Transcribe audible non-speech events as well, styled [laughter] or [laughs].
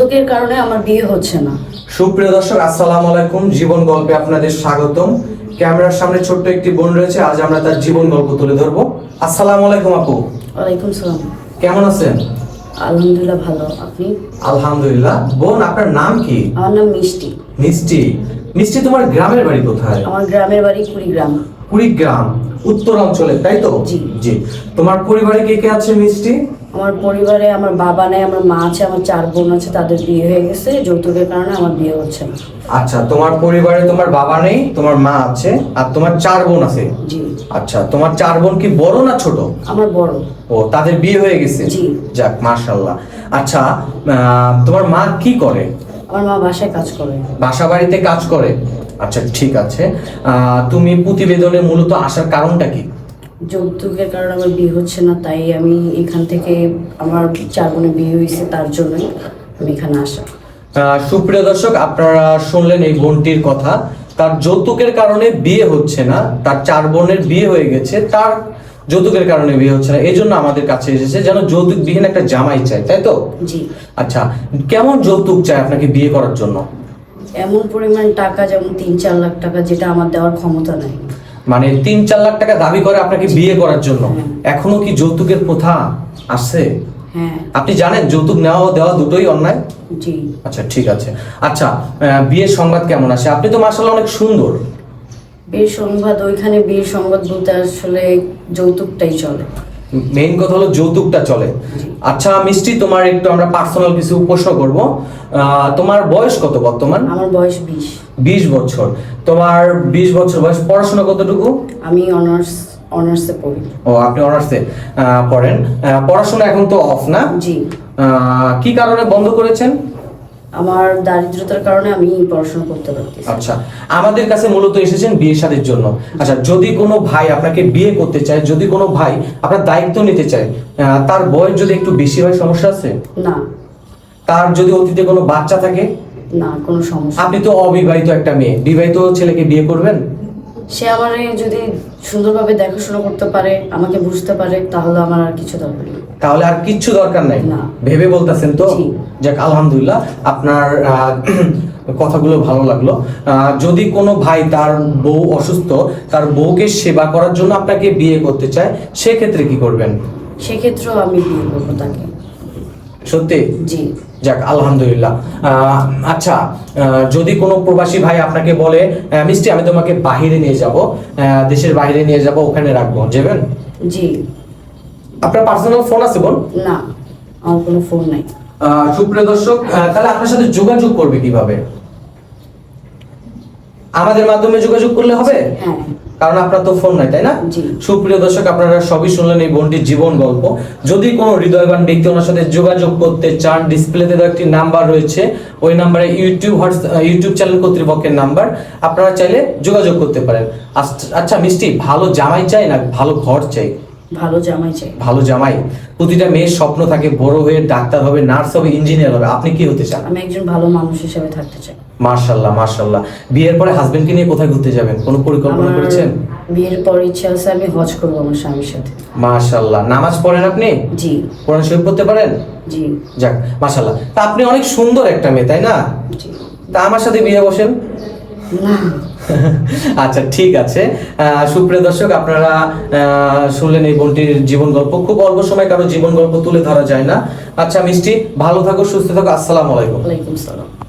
যৌতুকের কারণে আমার বিয়ে হচ্ছে না? সুপ্রিয় দর্শক আসসালামু আলাইকুম। জীবন গল্পে আপনাদের স্বাগতম। ক্যামেরার সামনে ছোট্ট একটি বোন রয়েছে। আজ আমরা তার জীবন গল্প তুলে ধরবো। আসসালামু আলাইকুম আপু। ওয়ালাইকুম সালাম। কেমন আছেন? আলহামদুলিল্লাহ ভালো। আপনি? আলহামদুলিল্লাহ। বোন আপনার নাম কি? আমার নাম মিষ্টি। মিষ্টি। মিষ্টি তোমার গ্রামের বাড়ি কোথায়? আমার গ্রামের বাড়ি কুড়িগ্রাম। কুড়িগ্রাম উত্তর অঞ্চলে তাই তো? জি। জি। তোমার পরিবারে কে কে আছে মিষ্টি? আমার পরিবারে আমার বাবা নেই আমার মা আছে আমার চার বোন আছে তাদের বিয়ে হয়ে গেছে যৌতুকের কারণে আমার বিয়ে হচ্ছে না। আচ্ছা তোমার পরিবারে তোমার বাবা নেই তোমার মা আছে আর তোমার চার বোন আছে? জি। আচ্ছা তোমার চার বোন কি বড় না ছোট? আমার বড়। ও তাদের বিয়ে হয়ে গেছে? জি। যাক মাশাল্লাহ আচ্ছা তোমার মা কি করে? আমার মা বাসায় কাজ করে। বাসা বাড়িতে কাজ করে? আচ্ছা ঠিক আছে। আহ, তুমি প্রতিবেদনে মূলত আসার কারণটা কি? যৌতুকের কারণে আমার বিয়ে হচ্ছে না তাই আমি এখান থেকে আমার চার বোনের বিয়ে হয়েছে তার জন্যই আমি এখানে আসা। সুপ্রিয় দর্শক আপনারা শুনলেন এই বোনটির কথা। তার যৌতুকের কারণে বিয়ে হচ্ছে না তার চার বোনের বিয়ে হয়ে গেছে তার যৌতুকের কারণে বিয়ে হচ্ছে না এই জন্য আমাদের কাছে এসেছে যেন যৌতুক বিহীন একটা জামাই চাই তাই তো? জি। আচ্ছা কেমন যৌতুক চাই আপনাকে বিয়ে করার জন্য? এমন পরিমাণ টাকা যেমন তিন চার লাখ টাকা যেটা আমার দেওয়ার ক্ষমতা নাই। মানে তিন চার লাখ টাকা দাবি করে আপনাকে বিয়ে করার জন্য। এখনও কি যৌতুকের প্রথা আছে হ্যাঁ। আপনি জানেন যৌতুক নেওয়া দেওয়া দুটোই অন্যায়? আচ্ছা ঠিক আছে। আচ্ছা বিয়ের সংবাদ কেমন আছে আপনি তো মাসাল্লাহ অনেক সুন্দর। বিয়ের সংবাদ ওইখানে বিয়ের সংবাদ বলতে আসলে যৌতুকটাই চলে। মেইন কথা হলো যৌতুকটা চলে। আচ্ছা মিষ্টি তোমার একটু আমরা পার্সোনাল কিছু প্রশ্ন করব। তোমার বয়স কত বর্তমান? আমার বয়স বিশ। বিশ বছর। তোমার বিশ বছর বয়স পড়াশোনা কতটুকু? আমি অনার্স অনার্সে পড়ি। ও আপনি অনার্সে পড়েন। পড়াশোনা এখন তো অফ না? জি। কি কারণে বন্ধ করেছেন? আমার দারিদ্রতার কারণে আমি পড়াশোনা করতে পারতেছি আচ্ছা আমাদের কাছে মূলত এসেছেন বিয়ে শাদীর জন্য। আচ্ছা যদি কোনো ভাই আপনাকে বিয়ে করতে চায় যদি কোনো ভাই আপনার দায়িত্ব নিতে চায় তার বয়স যদি একটু বেশি হয় সমস্যা আছে? না। তার যদি অতীতে কোনো বাচ্চা থাকে? না কোনো সমস্যা আপনি তো অবিবাহিত একটা মেয়ে। বিবাহিত ছেলেকে বিয়ে করবেন? সে আমার যদি সুন্দরভাবে দেখাশোনা করতে পারে আমাকে বুঝতে পারে তাহলে আমার আর কিছু দরকার নেই। তাহলে আর কিচ্ছু দরকার নাই? না। ভেবে বলতেছেন তো। যাক আলহামদুলিল্লাহ আপনার আহ, [clears throat] কথাগুলো ভালো লাগল। যদি কোনো ভাই তার বউ অসুস্থ তার বউকে সেবা করার জন্য আপনাকে বিয়ে করতে চায় সেক্ষেত্রে কি করবেন? সেক্ষেত্রেও আমি বিয়ে করব তাকে। সত্যি? জি। যাক আলহামদুলিল্লাহ। আচ্ছা যদি কোনো প্রবাসী ভাই আপনাকে বলে মিষ্টি আমি তোমাকে বাহিরে নিয়ে যাব দেশের বাইরে নিয়ে যাব ওখানে রাখব। যাবেন? জি। আপনার পার্সোনাল ফোন আছে বোন? না আমার কোনো ফোন নাই। সুপ্রিয় দর্শক তাহলে আপনার সাথে যোগাযোগ করবে কীভাবে? আমাদের মাধ্যমে যোগাযোগ করলে হবে? হ্যাঁ। কারণ আপনার তো ফোন নাই তাই না? সুপ্রিয় দর্শক আপনারা সবই শুনলেন এই বোনটির জীবন গল্প। যদি কোনো হৃদয়বান ব্যক্তি ওনার সাথে যোগাযোগ করতে চান ডিসপ্লেতে তো একটি নাম্বার রয়েছে। ওই নাম্বারে ইউটিউব ইউটিউব চ্যানেল কর্তৃপক্ষের নাম্বার আপনারা চাইলে যোগাযোগ করতে পারেন। আচ্ছা- আচ্ছা মিষ্টি ভালো জামাই চাই না ভালো ঘর চাই? ভালো জামাই চাই। ভালো জামাই। প্রতিটা মেয়ের স্বপ্ন থাকে বড় হয়ে ডাক্তার হবে নার্স হবে ইঞ্জিনিয়ার হবে। আপনি কি হতে চান? আমি একজন ভালো মানুষ হিসেবে থাকতে চাই। মার্শাল্লাহ মার্শাল্লাহ বিয়ের পরে হাজবেন্ডকে নিয়ে কোথায় ঘুরতে যাবেন? কোনো পরিকল্পনা করেছেন? বিয়ের পর ইচ্ছা আছে আমি হজ করব আমার স্বামীর সাথে। মার্শাল্লাহ নামাজ পড়েন আপনি? জি। কোরআন শরীফ পড়তে পারেন? জি। যাক মার্শাল্লাহ তা আপনি অনেক সুন্দর একটা মেয়ে তাই না? জি। তা আমার সাথে বিয়ে বসেন। না। [laughs] আচ্ছা ঠিক আছে। সুপ্রিয় দর্শক, আপনারা শুনলেন এই বোনটির জীবন গল্প খুব অল্প সময় কারও জীবন গল্প তুলে ধরা যায় না। আচ্ছা মিষ্টি, ভালো থাকো, সুস্থ থাকো, আসসালামু আলাইকুম। ওয়ালাইকুম সালাম